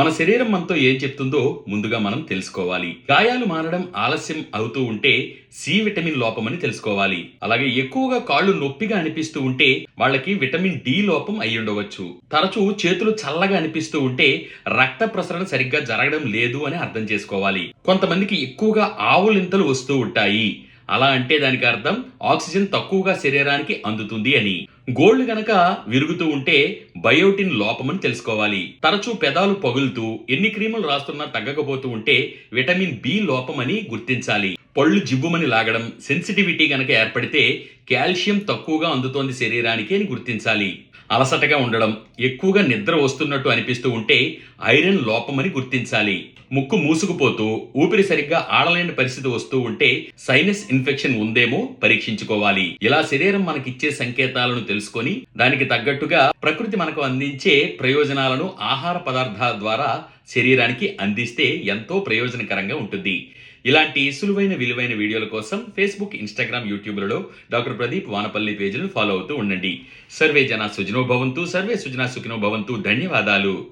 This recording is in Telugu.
మన శరీరం మనతో ఏం చెప్తుందో ముందుగా మనం తెలుసుకోవాలి. గాయాలు మారడం ఆలస్యం అవుతూ ఉంటే సి విటమిన్ లోపమని తెలుసుకోవాలి. అలాగే ఎక్కువగా కాళ్ళు నొప్పిగా అనిపిస్తూ ఉంటే వాళ్ళకి విటమిన్ డి లోపం అయి ఉండవచ్చు. తరచూ చేతులు చల్లగా అనిపిస్తూ ఉంటే రక్త ప్రసరణ సరిగ్గా జరగడం లేదు అని అర్థం చేసుకోవాలి. కొంతమందికి ఎక్కువగా ఆవులింతలు వస్తూ ఉంటాయి. అలా అంటే దానికి అర్థం ఆక్సిజన్ తక్కువగా శరీరానికి అందుతుంది అని. గోల్డ్ గనక విరుగుతూ ఉంటే బయోటిన్ లోపమని తెలుసుకోవాలి. తరచూ పెదాలు పగులుతూ ఎన్ని క్రీములు రాస్తున్నా తగ్గకపోతూ ఉంటే విటమిన్ బి లోపమని గుర్తించాలి. పళ్ళు జివ్వుమని లాగడం సెన్సిటివిటీ గనక ఏర్పడితే కాల్షియం తక్కువగా అందుతోంది శరీరానికి అని గుర్తించాలి. అలసటగా ఉండడం ఎక్కువగా నిద్ర వస్తున్నట్టు అనిపిస్తూ ఉంటే ఐరన్ లోపమని గుర్తించాలి. ముక్కు మూసుకుపోతూ ఊపిరి సరిగ్గా ఆడలేని పరిస్థితి వస్తూ ఉంటే సైనస్ ఇన్ఫెక్షన్ ఉందేమో పరీక్షించుకోవాలి. ఇలా శరీరం మనకిచ్చే సంకేతాలను తెలుసుకొని దానికి తగ్గట్టుగా ప్రకృతి మనకు అందించే ప్రయోజనాలను ఆహార పదార్థాల ద్వారా శరీరానికి అందిస్తే ఎంతో ప్రయోజనకరంగా ఉంటుంది. ఇలాంటి సులువైన విలువైన వీడియోల కోసం ఫేస్బుక్ ఇన్స్టాగ్రామ్ యూట్యూబ్లలో డాక్టర్ ప్రదీప్ వానపల్లి పేజీలను ఫాలో అవుతూ ఉండండి. సర్వే జన సుజనో భవంతు సర్వే సుజనా సుఖినో భవంతు. ధన్యవాదాలు.